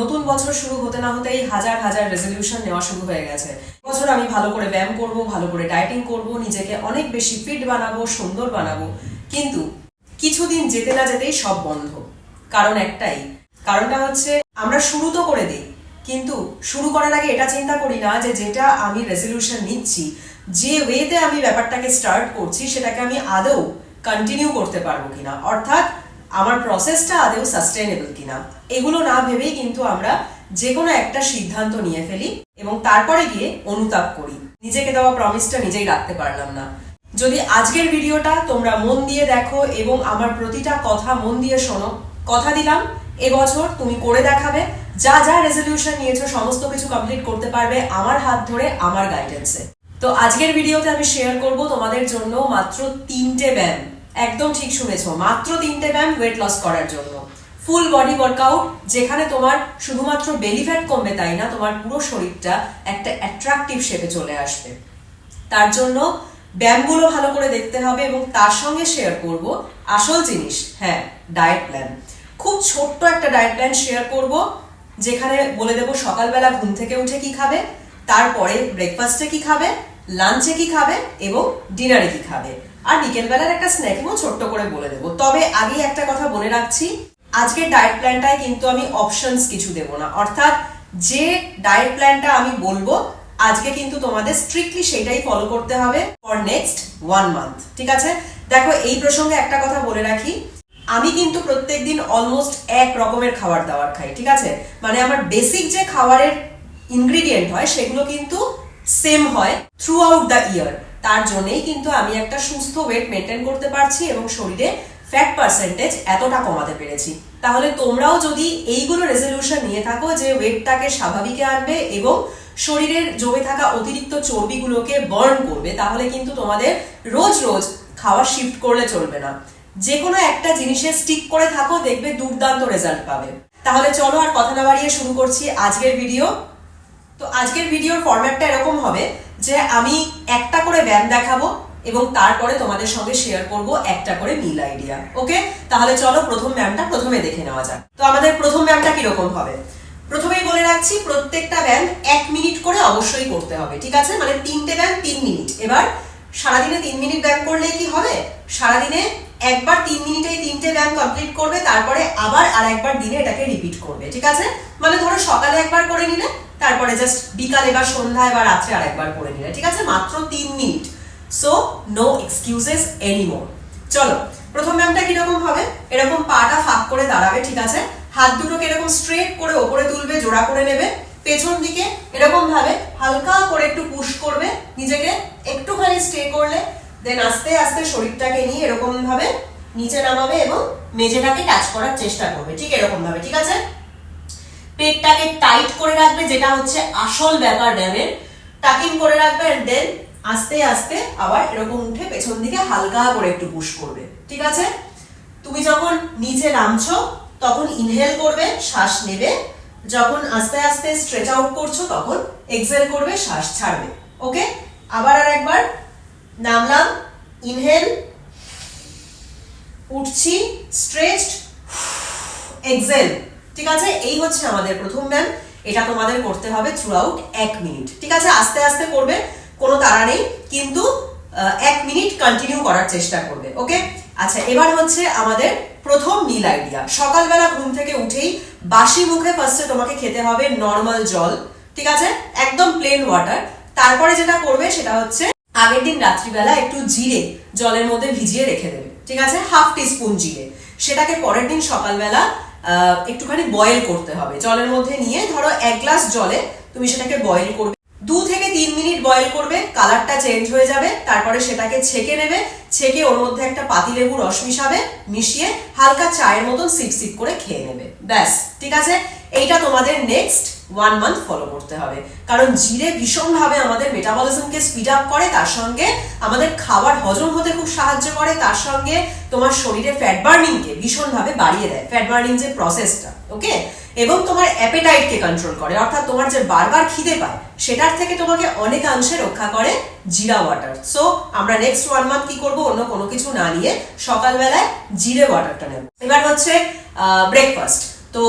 নতুন বছর শুরু হতে না হতেই হাজার হাজার রেজলিউশন নেওয়া শুরু হয়ে গেছে। বছর আমি ভালো করে ব্যায়াম করব, ভালো করে ডায়েটিং করব, নিজেকে অনেক বেশি ফিট বানাবো, সুন্দর বানাবো। কিন্তু কিছুদিন যেতে না যেতেই সব বন্ধ। কারণ একটাই, কারণটা হচ্ছে আমরা শুরু তো করে দিই, কিন্তু শুরু করার আগে এটা চিন্তা করি না যে যেটা আমি রেজলিউশন নিচ্ছি, যে ওয়েতে আমি ব্যাপারটাকে স্টার্ট করছি সেটাকে আমি আদৌ কন্টিনিউ করতে পারব কিনা। অর্থাৎ আমার প্রসেসটা আদৌ সাস্টেনেবল কিনা, এগুলো না ভেবেই কিন্তু আমরা যে কোনো একটা সিদ্ধান্ত নিয়ে ফেলি এবং তারপরে গিয়ে অনুতাপ করি। নিজেকে দেওয়া প্রমিসটা নিজেই রাখতে পারলাম না। যদি আজকের ভিডিওটা তোমরা মন দিয়ে দেখো এবং আমার প্রতিটা কথা মন দিয়ে শোনো, কথা দিলাম, এবছর তুমি করে দেখাবে, যা যা রেজলিউশন নিয়েছো, সমস্ত কিছু কমপ্লিট করতে পারবে আমার হাত ধরে, আমার গাইডেন্সে তো আজকের ভিডিওতে আমি শেয়ার করব তোমাদের জন্য মাত্র তিনটে ব্যায়াম। একদম ঠিক শুনেছো। মাত্র তিনটে ব্যায়াম ওয়েট লস করার জন্য। ফুল বডি ওয়ার্কআউট যেখানে তোমার শুধুমাত্র বেলি ফ্যাট কমবে তাই না, তোমার পুরো শরীরটা একটা অ্যাট্রাকটিভ শেপে চলে আসবে। তার জন্য ব্যায়ামগুলো ভালো করে দেখতে হবে এবং তার সঙ্গে শেয়ার করব আসল জিনিস হ্যাঁ ডায়েট প্ল্যান খুব ছোট্ট একটা ডায়েট প্ল্যান শেয়ার করব, যেখানে বলে দেবো সকালবেলা ঘুম থেকে উঠে কি খাবে, তারপরে ব্রেকফাস্টে কি খাবে লাঞ্চে কি খাবে এবং ডিনারে কি খাবে। আর বিকেলবেলার একটা স্ন্যাকিংও ছোট্ট করে বলে দেবো। তবে আগে একটা কথা বলে রাখছি, আজকের ডায়েট প্ল্যানটায় কিন্তু আমি অপশনস কিছু দেবো না। অর্থাৎ যে ডায়েট প্ল্যানটা আমি বলব, আজকে কিন্তু তোমাদের স্ট্রিক্টলি সেটাই ফলো করতে হবে ফর নেক্সট ওয়ান মান্থ ঠিক আছে? দেখো, এই প্রসঙ্গে একটা কথা বলে রাখি, আমি কিন্তু প্রত্যেকদিন অলমোস্ট এক রকমের খাবার দাবার খাই, ঠিক আছে? মানে আমার বেসিক যে খাবারের ইনগ্রিডিয়েন্ট হয়, সেগুলো কিন্তু সেম হয় থ্রু আউট দ্য ইয়ার তার জন্যই কিন্তু আমি একটা সুস্থ ওয়েট মেনটেন করতে পারছি এবং শরীরে ফ্যাট পার্সেন্টেজ এতটা কমাতে পেরেছি। তাহলে তোমরাও যদি এইগুলো রেজলিউশন নিয়ে থাকো যে ওয়েটটাকে স্বাভাবিকে আনবে এবং শরীরের জমে থাকা অতিরিক্ত চর্বিগুলোকে বার্ন করবে, তাহলে কিন্তু তোমাদের রোজ রোজ খাওয়া শিফট করলে চলবে না। যে কোনো একটা জিনিসে স্টিক করে থাকো, দেখবে দুর্দান্ত রেজাল্ট পাবে। তাহলে চলো আর কথা না বাড়িয়ে শুরু করছি আজকের ভিডিও তো আজকের ভিডিওর ফরম্যাটটা এরকম হবে। যে আমি একটা করে ব্যায়াম দেখাবো এবং তারপরে তোমাদের সঙ্গে শেয়ার করব একটা করে মিল আইডিয়া ওকে তাহলে চলো প্রথম ব্যায়ামটা প্রথমে দেখে নেওয়া যাক। তো আমাদের প্রথম ব্যায়ামটা কীরকম হবে? প্রথমেই বলে রাখছি, প্রত্যেকটা ব্যায়াম এক মিনিট করে অবশ্যই করতে হবে, ঠিক আছে? মানে তিনটে ব্যায়াম তিন মিনিট। এবার সারাদিনে তিন মিনিট ব্যায়াম করলে কি হবে? সারাদিনে একবার তিন মিনিটেই তিনটে ব্যায়াম কমপ্লিট করবে, তারপরে আবার আর একবার দিনে এটাকে রিপিট করবে, ঠিক আছে? মানে ধরো সকালে একবার করে নিলে, তারপরে জাস্ট বিকালে বা সন্ধ্যায় বা রাত্রে আর একবার করে নিলে, ঠিক আছে? মাত্র তিন minute. So no excuses anymore চলো, প্রথম ব্যায়ামটা কীরকম হবে? এরকম পাটা ফাঁক করে দাঁড়াবে, ঠিক আছে? হাত দুটোকে এরকম স্ট্রেট করে ওপরে তুলবে, জোড়া করে নেবে। পেছন দিকে এরকম ভাবে হালকা করে একটু পুশ করবে, নিজেকে একটুখানি স্টে করলে দেন আস্তে আস্তে শরীরটাকে নিয়ে এরকম ভাবে নিচে নামাবে এবং মেঝেটাকে টাচ করার চেষ্টা করবে। ঠিক এরকম ভাবে, ঠিক আছে? পেটটাকে টাইট করে রাখবে, যেটা হচ্ছে আসল ব্যাপার ব্যায়ামের। টাকিং করে রাখবে এন্ড দেন আস্তে আস্তে আবার এরকম উঠে পেছন দিকে হালকা করে একটু পুশ করবে। ঠিক আছে? তুমি যখন নিচে নামছো, তখন ইনহেল করবে, শ্বাস নেবে যখন আস্তে আস্তে স্ট্রেচ আউট করছ, তখন এক্সেল করবে, শ্বাস ছাড়বে। ওকে আবার আর একবার। নামলাম। ইনহেল উঠছি। স্ট্রেচড এক্সেল ঠিক আছে? এই হচ্ছে আমাদের প্রথম ব্যায়াম। এটা তোমাদের করতে হবে থ্রু আউট এক মিনিট ঠিক আছে? আস্তে আস্তে করবে, কোনো তাড়া নেই। কিন্তু এক মিনিট কন্টিনিউ করার চেষ্টা করবে। ওকে আচ্ছা এবার হচ্ছে আমাদের প্রথম মিল আইডিয়া সকালবেলা ঘুম থেকে উঠেই বাসি মুখে ফার্স্টে তোমাকে খেতে হবে নর্মাল জল, ঠিক আছে? একদম প্লেন ওয়াটার তারপরে যেটা করবে সেটা হচ্ছে আগের দিন রাত্রিবেলা একটু জিরে জলের মধ্যে ভিজিয়ে রেখে দেবে, ঠিক আছে? হাফ টিস্পুন জিরে। সেটাকে পরের দিন সকালবেলা একটুখানি বয়েল করতে হবে। জলের মধ্যে নিয়ে ধরো এক গ্লাস জলে তুমি সেটাকে বয়েল করবে। দু থেকে তিন মিনিট বয়েল করবে কালারটা চেঞ্জ হয়ে যাবে, তারপরে সেটাকে ছেঁকে নেবে, ছেঁকে ওর মধ্যে একটা পাতিলেবু রস মিশাবে, মিশিয়ে হালকা চায়ের মতন সিপ সিপ করে খেয়ে নেবে। ব্যাস, ঠিক আছে? এইটা তোমাদের নেক্সট ওয়ান মান্থ ফলো করতে হবে। কারণ জিরে ভীষণভাবে আমাদের মেটাবলিজমকে স্পিড আপ করে, তার সঙ্গে আমাদের খাবার হজম হতে খুব সাহায্য করে, তার সঙ্গে তোমার শরীরে ফ্যাট বার্নিংকে ভীষণভাবে বাড়িয়ে দেয়। ফ্যাট বার্নিং যে প্রসেসটা ওকে এবং তোমার অ্যাপেটাইটকে কন্ট্রোল করে। অর্থাৎ তোমার যে বারবার খিদে পায়, সেটার থেকে তোমাকে অনেকাংশে রক্ষা করে জিরা ওয়াটার সো আমরা নেক্সট ওয়ান মান্থ কি করব? অন্য কোনো কিছু না নিয়ে সকালবেলায় জিরে ওয়াটারটা নেব। এবার হচ্ছে ব্রেকফাস্ট তো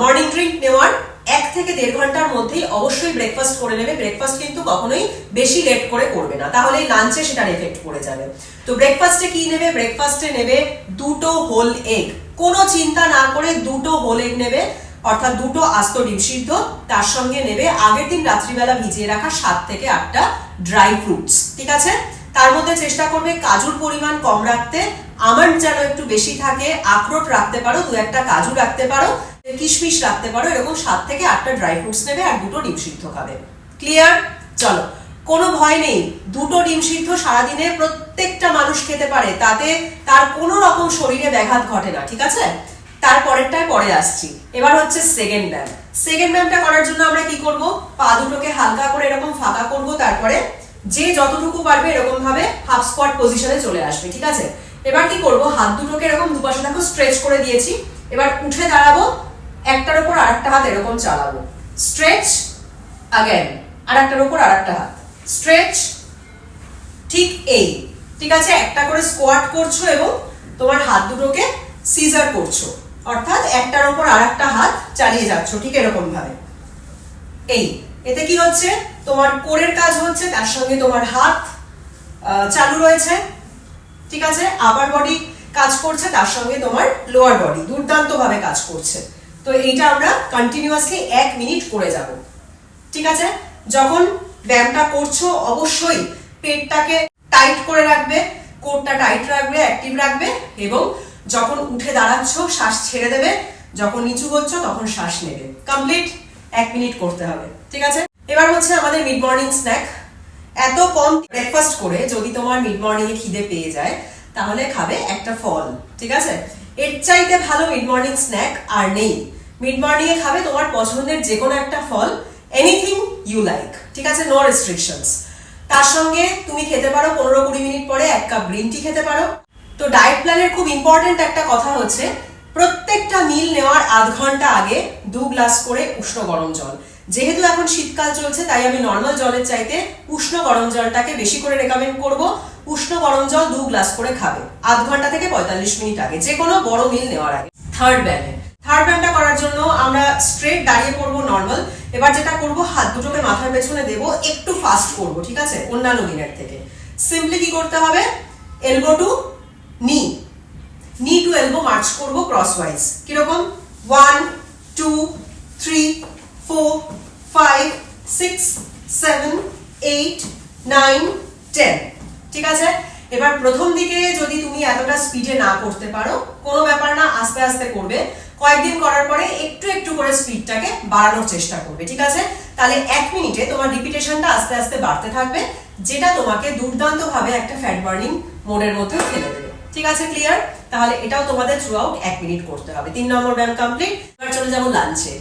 মর্নিং ড্রিঙ্ক নেওয়ার এক থেকে দেড় ঘণ্টার মধ্যেই অবশ্যই ব্রেকফাস্ট করে নেবে। ব্রেকফাস্ট কিন্তু কখনোই বেশি লেট করে করবে না। তাহলে লাঞ্চে সেটার এফেক্ট পড়ে যাবে। তো ব্রেকফাস্টে কি নেবে? ব্রেকফাস্টে নেবে দুটো হোল এগ কোনো চিন্তা না করে দুটো হোল এগ নেবে। অর্থাৎ দুটো আস্ত ডিম সিদ্ধ, তার সঙ্গে নেবে আগের দিন রাত্রিবেলা ভিজিয়ে রাখা সাত থেকে আটটা ড্রাই ফ্রুটস, ঠিক আছে? তার মধ্যে চেষ্টা করবে কাজুর পরিমাণ কম রাখতে আমন্ড যেন একটু বেশি থাকে, আখরোট রাখতে পারো, দু একটা কাজু রাখতে পারো, কিশমিশ রাখতে পারো, এরকম সাত থেকে আটটা ড্রাই ফ্রুটস নেবে আর দুটো ডিম সিদ্ধ খাবে। ক্লিয়ার চলো। কোনো ভয় নেই। দুটো ডিম সিদ্ধ সারাদিনে প্রত্যেকটা মানুষ খেতে পারে, তাতে তার কোনো রকম শরীরে ব্যাঘাত ঘটে না, ঠিক আছে? তারপরেরটায় পরে আসছি। এবার হচ্ছে সেকেন্ড ব্যায়াম সেকেন্ড ব্যায়ামটা করার জন্য আমরা কি করব? পা দুটোকে হালকা করে এরকম ফাঁকা করব, তারপরে যে যতটুকু পারবে এরকম ভাবে হাফ স্কোয়াট পজিশনে চলে আসবে, ঠিক আছে? এবার কি করব? হাত দুটোকে এরকম দুপাশে দেখো স্ট্রেচ করে দিয়েছি। এবার উঠে দাঁড়াবো, একটার উপর আরেকটা হাত এরকম চালাবো। স্ট্রেচ আগেন আর একটার উপর আরেকটা হাত। স্ট্রেচ ঠিক এই, ঠিক আছে? একটা করে স্কোয়াট করছ এবং তোমার হাত দুটোকে সিজার করছ। অর্থাৎ একটার উপর আরেকটা হাত চালিয়ে যাচ্ছ, ঠিক এরকম ভাবে এই, এতে কি হচ্ছে? তোমার কোরের কাজ হচ্ছে, তার সঙ্গে তোমার হাত চালু রয়েছে, ঠিক আছে? আপার বডি কাজ করছে, তার সঙ্গে তোমার লোয়ার বডি দুর্দান্ত ভাবে কাজ করছে। তো এইটা আমরা কন্টিনিউয়াসলি এক মিনিট করে যাব, ঠিক আছে? যখন ব্যায়ামটা করছ, অবশ্যই পেটটাকে টাইট করে রাখবে, কোরটা টাইট রাখবে অ্যাক্টিভ রাখবে, এবং যখন উঠে দাঁড়াচ্ছ, শ্বাস ছেড়ে দেবে। যখন নিচু হচ্ছ, তখন শ্বাস নেবে। কমপ্লিট এক মিনিট করতে হবে। ঠিক আছে? এবার হচ্ছে আমাদের মিড মর্নিং স্ন্যাক এত কম ব্রেকফাস্ট করে যদি তোমার মিড মর্নিং এ খিদে পেয়ে যায়, তাহলে খাবে একটা ফল। ঠিক আছে? এর চাইতে ভালো মিড মর্নিং স্ন্যাক আর নেই। মিড মর্নিং এ খাবে তোমার পছন্দের যে কোনো একটা ফল এনিথিং ইউ লাইক ঠিক আছে? নো রেস্ট্রিকশনস তার সঙ্গে তুমি খেতে পারো পনেরো কুড়ি মিনিট পরে এক কাপ গ্রিন টি খেতে পারো। তো ডায়েট প্ল্যানের খুব ইম্পর্টেন্ট একটা কথা হচ্ছে, প্রত্যেকটা মিল নেওয়ার আধ ঘণ্টা আগে দু গ্লাস করে উষ্ণ গরম জল। যেহেতু এখন শীতকাল চলছে, তাই আমি নর্মাল জলের চাইতে উষ্ণ গরম জলটাকে বেশি করে রেকমেন্ড করব। উষ্ণ গরম জল দু গ্লাস করে খাবে, আধ ঘণ্টা থেকে পঁয়তাল্লিশ মিনিট আগে, যে কোনো বড় মিল নেওয়ার আগে। থার্ড ব্যায়ামে থার্ড ব্যায়ামটা করার জন্য আমরা স্ট্রেট দাঁড়িয়ে পড়ব নর্মাল এবার যেটা করব, হাত দুটোকে মাথার পেছনে দেব, একটু ফাস্ট করব, ঠিক আছে? অন্যান্য দিনের থেকে। সিম্পলি কি করতে হবে? Elbow to knee knee to elbow March crosswise ক্রসওয়াইজ কীরকম? One two three four five six seven eight nine ten ঠিক আছে? এবার প্রথম দিকে যদি তুমি এতটা স্পিডে না করতে পারো, কোনো ব্যাপার না, আস্তে আস্তে করবে। কয়েকদিন করার পরে একটু একটু করে স্পিডটাকে বাড়ানোর চেষ্টা করবে, ঠিক আছে? তাহলে এক মিনিটে তোমার রিপিটেশনটা আস্তে আস্তে বাড়তে থাকবে, যেটা তোমাকে দুর্দান্তভাবে একটা ফ্যাট বার্নিং মোডের মধ্যে ফেলে দেবে। ঠিক আছে ক্লিয়ার তাহলে এটাও তোমাদের থ্রু আউট এক মিনিট করতে হবে। তিন নম্বর ব্যায়াম কমপ্লিট এবার চলে যাব লাঞ্চে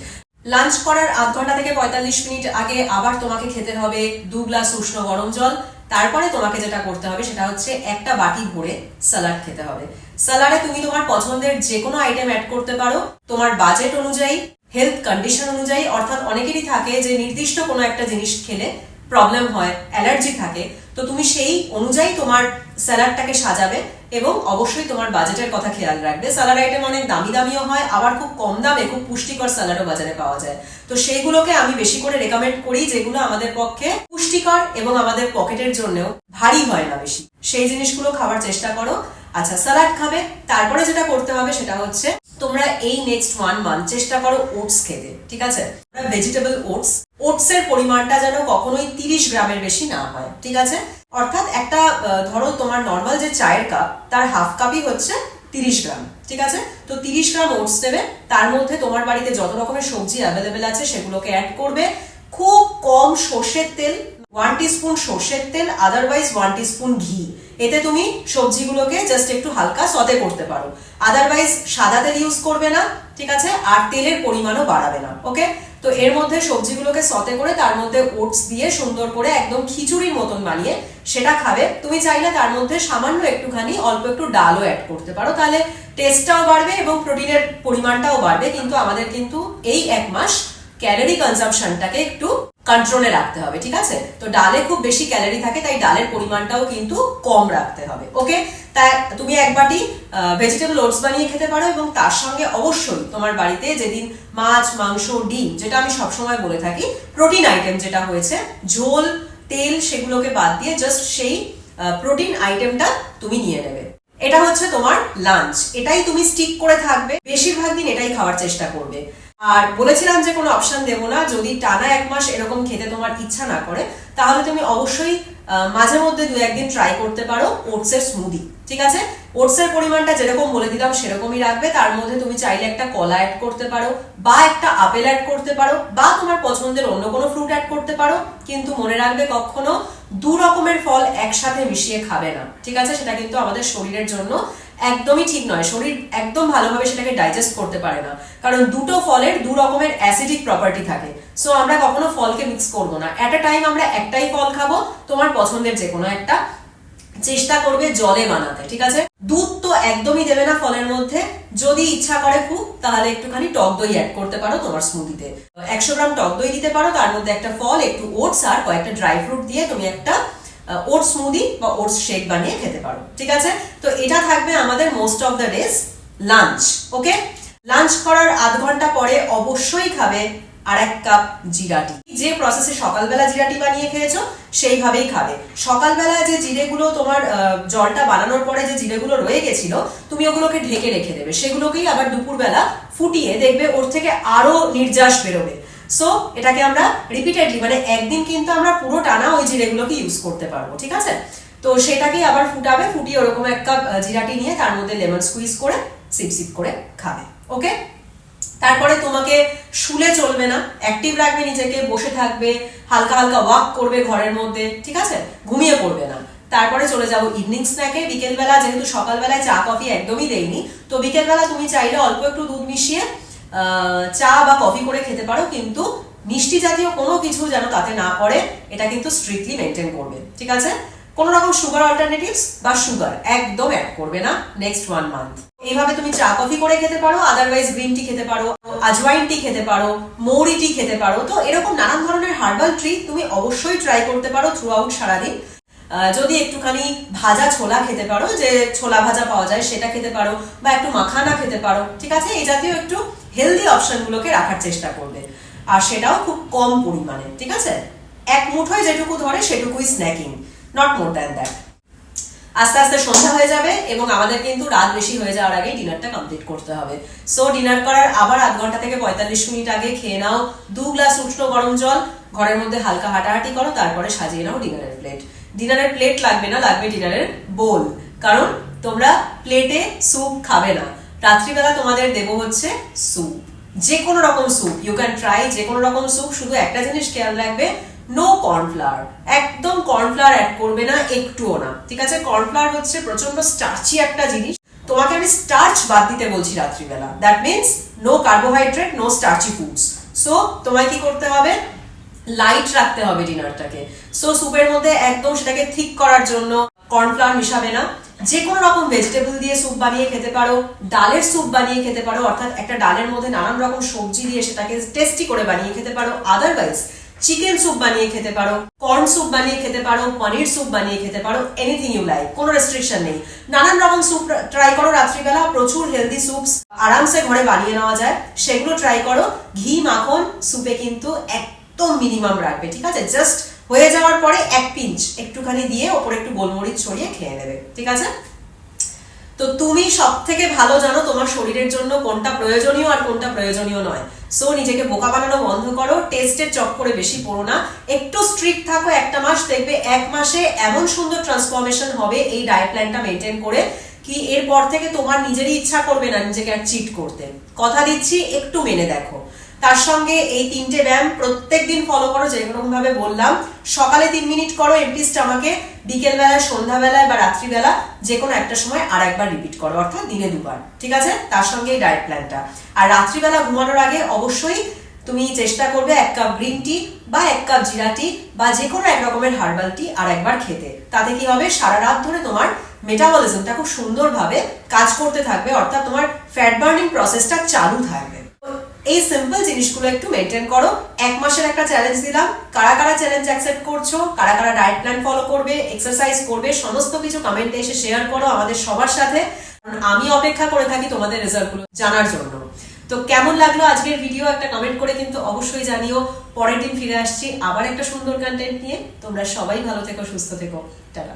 লাঞ্চ করার আধ ঘণ্টা থেকে পঁয়তাল্লিশ মিনিট আগে আবার তোমাকে খেতে হবে দু গ্লাস উষ্ণ গরম জল। তারপরে তোমাকে যেটা করতে হবে সেটা হচ্ছে একটা বাটি ভরে স্যালাড খেতে হবে। স্যালাডে তুমি তোমার পছন্দের যে কোনো আইটেম অ্যাড করতে পারো। তোমার বাজেট অনুযায়ী হেলথ কন্ডিশন অনুযায়ী, অর্থাৎ অনেকেরই থাকে যে নির্দিষ্ট কোনো একটা জিনিস খেলে প্রবলেম হয় অ্যালার্জি থাকে। তো তুমি সেই অনুযায়ী তোমার স্যালাডটাকে সাজাবে। এবং অবশ্যই তোমার বাজেটের কথা খেয়াল রাখবে। স্যালাড আইটেম অনেক দামি দামিও হয়, আবার খুব কম দামে, খুব পুষ্টিকর স্যালাডও বাজারে পাওয়া যায়। তো সেইগুলোকে আমি বেশি করে রেকমেন্ড করি যেগুলো আমাদের পক্ষে পুষ্টিকর এবং আমাদের পকেটের জন্যও ভারী হয় না বেশি। সেই জিনিসগুলো খাবার চেষ্টা করো। আচ্ছা স্যালাড খাবে, তারপরে যেটা করতে হবে সেটা হচ্ছে তোমরা এই নেক্সট ওয়ান মান্থ চেষ্টা করো ওটস খেতে, ঠিক আছে? ভেজিটেবল ওটস ওটস এর পরিমাণটা যেন কখনোই তিরিশ গ্রামের বেশি না হয়, ঠিক আছে? অর্থাৎ একটা ধরো তোমার নর্মাল যে চায়ের কাপ তার হাফ কাপই হচ্ছে তিরিশ গ্রাম, ঠিক আছে? তো তিরিশ গ্রাম ওটস নেবে তার মধ্যে তোমার বাড়িতে যত রকমের সবজি অ্যাভেলেবেল আছে সেগুলোকে অ্যাড করবে। খুব কম সর্ষের তেল ওয়ান টিস্পুন সর্ষের তেল আদারওয়াইজ ওয়ান টিস্পুন ঘি। এতে তুমি সবজিগুলোকে জাস্ট একটু হালকা সতে করতে পারো। আদারওয়াইজ সাদা তেল ইউজ করবে না, ঠিক আছে? আর তেলের পরিমাণও বাড়াবে না ওকে তো এর মধ্যে সবজিগুলোকে সতে করে তার মধ্যে ওটস দিয়ে সুন্দর করে একদম খিচুড়ির মতন বানিয়ে সেটা খাবে। তুমি চাইলে তার মধ্যে সামান্য একটুখানি, অল্প একটু ডালও অ্যাড করতে পারো। তাহলে টেস্টটাও বাড়বে এবং প্রোটিনের পরিমাণটাও বাড়বে, কিন্তু আমাদের কিন্তু এই এক মাস ক্যালোরি কনজাম্পশনটাকে একটু কন্ট্রোলে রাখতে হবে, ঠিক আছে? তো ডালে খুব বেশি ক্যালোরি থাকে, তাই ডালের পরিমাণটাও কিন্তু কম রাখতে হবে ওকে তাই তুমি এক বাটি ভেজিটেবল ওটস বানিয়ে খেতে পারো এবং তার সঙ্গে অবশ্যই তোমার বাড়িতে যেদিন মাছ, মাংস, ডিম, যেটা আমি সবসময় বলে থাকি প্রোটিন আইটেম যেটা হয়েছে, ঝোল, তেল সেগুলোকে বাদ দিয়ে জাস্ট সেই প্রোটিন আইটেমটা তুমি নিয়ে নেবে। এটা হচ্ছে তোমার লাঞ্চ এটাই তুমি স্টিক করে থাকবে, বেশিরভাগ দিন এটাই খাওয়ার চেষ্টা করবে। আর বলেছিলাম যে কোনো অপশন দেবো না, যদি টানা এক মাস এরকম খেতে তোমার ইচ্ছা না করে, তাহলে তুমি অবশ্যই মাঝে মধ্যে দু একদিন ট্রাই করতে পারো ওটসের স্মুদি ঠিক আছে? ওটসের পরিমাণটা যেরকম বলে দিলাম সেরকমই রাখবে, তার মধ্যে তুমি চাইলে একটা কলা অ্যাড করতে পারো, বা একটা আপেল অ্যাড করতে পারো, বা তোমার পছন্দের অন্য কোনো ফ্রুট অ্যাড করতে পারো, কিন্তু মনে রাখবে কখনো দু রকমের ফল একসাথে মিশিয়ে খাবে না, ঠিক আছে? সেটা কিন্তু আমাদের শরীরের জন্য একদমই ঠিক নয়। শরীর একদম ভালোভাবে সেটাকে ডাইজেস্ট করতে পারে না। কারণ দুটো ফলের দু রকমের অ্যাসিডিক প্রপার্টি থাকে। সো আমরা কখনো ফলকে মিক্স করব না। অ্যাট আ টাইম আমরা একটাই ফল খাব, তোমার পছন্দের যে কোনো একটা। চেষ্টা করবে জলে বানাতে, ঠিক আছে? দুধ তো একদমই দেবে না ফলের মধ্যে। যদি ইচ্ছা করে খুব, তাহলে একটুখানি টক দই অ্যাড করতে পারো তোমার স্মুদিতে একশো গ্রাম টক দই দিতে পারো, তার মধ্যে একটা ফল, একটু ওটস আর কয়েকটা ড্রাই ফ্রুট দিয়ে তুমি একটা ওটস স্মুদি বা ওটস শেক বানিয়ে খেতে পারো, ঠিক আছে? তো এটা থাকবে আমাদের most of the days lunch okay lunch করার আধ ঘণ্টা পরে অবশ্যই খাবে আর এক কাপ জিরাটি। যে প্রসেসে সকালবেলা জিরাটি বানিয়ে খেয়েছো, সেইভাবেই খাবে। সকালবেলা যে জিরেগুলো তোমার জলটা বানানোর পরে যে জিরেগুলো রয়ে গেছিল, তুমি ওগুলোকে ঢেকে রেখে দেবে। সেগুলোকেই আবার দুপুরবেলা ফুটিয়ে দেখবে ওর থেকে আরও নির্যাস বেরোবে। সো এটাকে আমরা রিপিটেডলি মানে একদিন কিন্তু আমরা পুরো টানা ওই জিরেগুলোকে ইউজ করতে পারব, ঠিক আছে? তো সেটাকে আবার ফুটাবে, ফুটিয়ে ওরকম এক কাপ জিরাটি নিয়ে তার মধ্যে লেমন স্কুইজ করে সিপ সিপ করে খাবে ওকে তারপরে তোমাকে শুলে চলবে না অ্যাক্টিভ রাখবে নিজেকে, বসে থাকবে, হালকা হালকা ওয়াক করবে ঘরের মধ্যে, ঠিক আছে? ঘুমিয়ে পড়বে না। তারপরে চলে যাব ইভিনিং স্ন্যাকে বিকেলবেলা যেহেতু সকালবেলায় চা কফি একদমই দেয়নি তো বিকেলবেলা তুমি চাইলে অল্প একটু দুধ মিশিয়ে চা বা কফি করে খেতে পারো, কিন্তু মিষ্টি জাতীয় কোনো কিছু যেন তাতে না পড়ে, এটা কিন্তু স্ট্রিক্টলি মেনটেন করবে। ঠিক আছে? কোন রকম সুগার অল্টারনেটিভস বা সুগার একদম অ্যাড করবে না নেক্সট ওয়ান মান্থ এইভাবে তুমি চা, কফি করে খেতে পারো আদারওয়াইজ গ্রিন টি খেতে পারো আজওয়াইন টি খেতে পারো, মৌরি টি খেতে পারো। তো এরকম নানান ধরনের হার্বাল ট্রি তুমি অবশ্যই ট্রাই করতে পারো থ্রু আউট সারাদিন যদি একটুখানি ভাজা ছোলা খেতে পারো, যে ছোলা ভাজা পাওয়া যায় সেটা খেতে পারো, বা একটু মাখানা খেতে পারো, ঠিক আছে? এই জাতীয় একটু হেলদি অপশনগুলোকে রাখার চেষ্টা করবে। আর সেটাও খুব কম পরিমাণে, ঠিক আছে? এক মুঠোয় যেটুকু ধরে সেটুকুই snacking not more than that আস্তে আস্তে সন্ধ্যা হয়ে যাবে এবং আমাদের কিন্তু রাত বেশি হয়ে যাওয়ার আগে ডিনারটা কমপ্লিট করতে হবে। সো ডিনার করার আবার আধ ঘণ্টা থেকে পঁয়তাল্লিশ মিনিট আগে খেয়ে নাও, দু গ্লাস উষ্ণ গরম জল, ঘরের মধ্যে হালকা হাঁটাহাঁটি করো, তারপরে সাজিয়ে নাও ডিনারের প্লেট ডিনারের প্লেট লাগবে না, লাগবে ডিনারের বোল কারণ তোমরা প্লেটে স্যুপ খাবে না। রাত্রিবেলা তোমাদের দেব হচ্ছে স্যুপ যে কোনো রকম স্যুপ ইউ ক্যান ট্রাই যে কোনো রকম স্যুপ শুধু একটা জিনিস খেয়াল রাখবে নো কর্নফ্লাওয়ার একদম কর্নফ্লাওয়ার অ্যাড করবে না, একটুও না। ঠিক আছে? কর্নফ্লাওয়ার হচ্ছে প্রচণ্ড স্টার্চি একটা জিনিস। তোমাকে আমি স্টার্চ বাদ দিতে বলছি রাত্রিবেলা। That means no carbohydrate no starchy foods so তোমায় কি করতে হবে? লাইট রাখতে হবে ডিনারটাকে সো স্যুপের মধ্যে একদম সেটাকে থিক করার জন্য কর্নফ্লাওয়ার মিশাবে না। যে কোনো রকম ভেজিটেবল দিয়ে স্যুপ বানিয়ে খেতে পারো, ডালের স্যুপ বানিয়ে খেতে পারো, অর্থাৎ একটা ডালের মধ্যে নানান রকম সবজি দিয়ে সেটাকে টেস্টি করে বানিয়ে খেতে পারো আদারওয়াইজ চিকেন স্যুপ বানিয়ে খেতে পারো কর্ন স্যুপ বানিয়ে খেতে পারো, পনির স্যুপ বানিয়ে খেতে পারো এনিথিং ইউ লাইক কোনো রেস্ট্রিকশন নেই। নানান রকম স্যুপ ট্রাই করো রাত্রিবেলা, প্রচুর হেলদি স্যুপস আরামসে ঘরে বানিয়ে নেওয়া যায়। সেগুলো ট্রাই করো, ঘি মাখন স্যুপে কিন্তু একদম মিনিমাম রাখবে, ঠিক আছে? জাস্ট হয়ে যাওয়ার পরে এক পিঞ্চ একটুখানি দিয়ে ওপরে একটু গোলমরিচ ছড়িয়ে খেয়ে নেবে, ঠিক আছে? তো তুমি সব থেকে ভালো জানো তোমার শরীরের জন্য কোনটা প্রয়োজনীয় আর কোনটা প্রয়োজনীয় নয়। সো নিজেকে বোকা বানানো বন্ধ করো টেস্টের চক্করে বেশি পড়ো না। একটু স্ট্রিক্ট থাকো একটা মাস, দেখবে এক মাসে এমন সুন্দর ট্রান্সফরমেশন হবে এই ডায়েট প্ল্যানটা মেনটেন করে কি এরপর থেকে তোমার নিজেরই ইচ্ছা করবে না নিজেকে আর চিট করতে। কথা দিচ্ছি, একটু মেনে দেখো। তার সঙ্গে এই তিনটে ব্যায়াম প্রত্যেক দিন ফলো করো, যেরকম ভাবে বললাম। সকালে তিন মিনিট করো এমটি স্টামাকে বিকেল বেলায় সন্ধ্যাবেলায় বা রাত্রিবেলা যে কোনো একটা সময় আর একবার রিপিট করো, অর্থাৎ দিনে দুবার। ঠিক আছে? তার সঙ্গে এই ডায়েট প্ল্যানটা আর রাত্রিবেলা ঘুমানোর আগে অবশ্যই তুমি চেষ্টা করবে এক কাপ গ্রিন টি বা এক কাপ জিরা টি বা যে কোনো এক রকমের হার্বাল টি আর একবার খেতে। তাতে কি হবে? সারা রাত ধরে তোমার মেটাবলিজমটা খুব সুন্দরভাবে কাজ করতে থাকবে, অর্থাৎ তোমার ফ্যাট বার্নিং প্রসেসটা চালু থাকবে। এই সিম্পল জিনিসগুলো একটু মেনটেন করো। এক মাসের একটা চ্যালেঞ্জ দিলাম। কারা কারা চ্যালেঞ্জ অ্যাকসেপ্ট করছ? কারা কারা ডায়েট প্ল্যান ফলো করবে? এক্সারসাইজ করবে? সমস্ত কিছু কমেন্টে এসে শেয়ার করো আমাদের সবার সাথে। আমি অপেক্ষা করে থাকি তোমাদের রেজাল্টগুলো জানার জন্য। তো কেমন লাগল আজকের ভিডিও একটা কমেন্ট করে কিন্তু অবশ্যই জানিও। পরের দিন ফিরে আসছি। আবার একটা সুন্দর কন্টেন্ট নিয়ে। তোমরা সবাই ভালো থেকো, সুস্থ থেকো। টাটা।